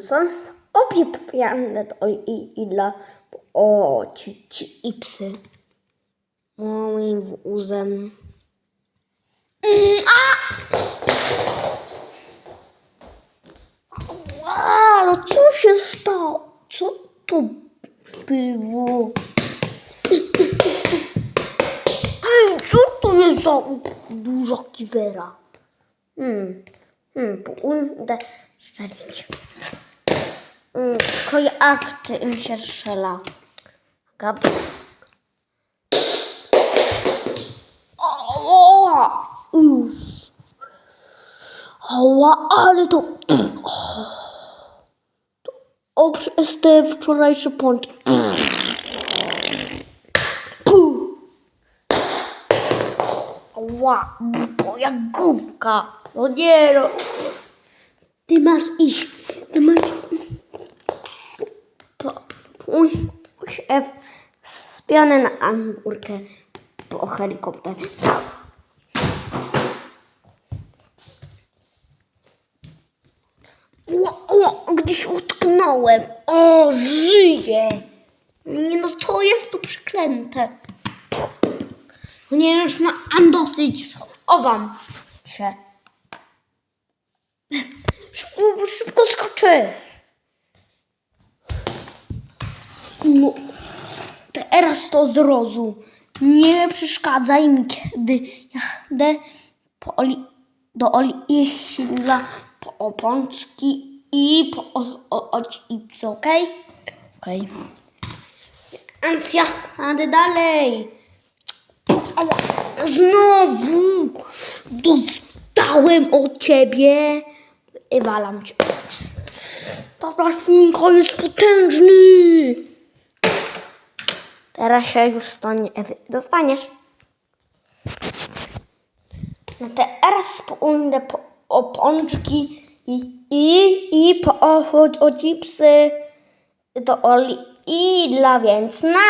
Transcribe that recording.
są obiepiane to i, i dla o ci, ci i psy. Moim wózem. Mm, a! No co się stało? Co to było? Ej, co to jest za duża kiwera? Hmm, hmm, strzelić. Hmm, tylko jak tym się strzela? Gab. Ała, ale to... o, przez te wczorajsze pączki. Puh. Ła, moja główka. No nie no. Ty masz iść. Ty masz... Po, pójść F spiony na angurkę po helikopter. Ła, ła, gdzieś utknąłem. O, żyję. Nie no, co jest tu przeklęte? Nie, już ma, dosyć. Chowam się. Szybko, szybko skoczę. No, teraz to zrozum. Nie przeszkadzaj mi, kiedy jadę po oli, do Oli Śmigla po opączki i po o, o, o, i okej? Okej. Ancja, jadę dalej. Znowu dostałem od ciebie. I walam cię. Ta świnka jest potężny. Teraz się już stanie, dostaniesz. No teraz pójdę po opączki i, i, i po o, o, o chipsy do Oli i dla więc na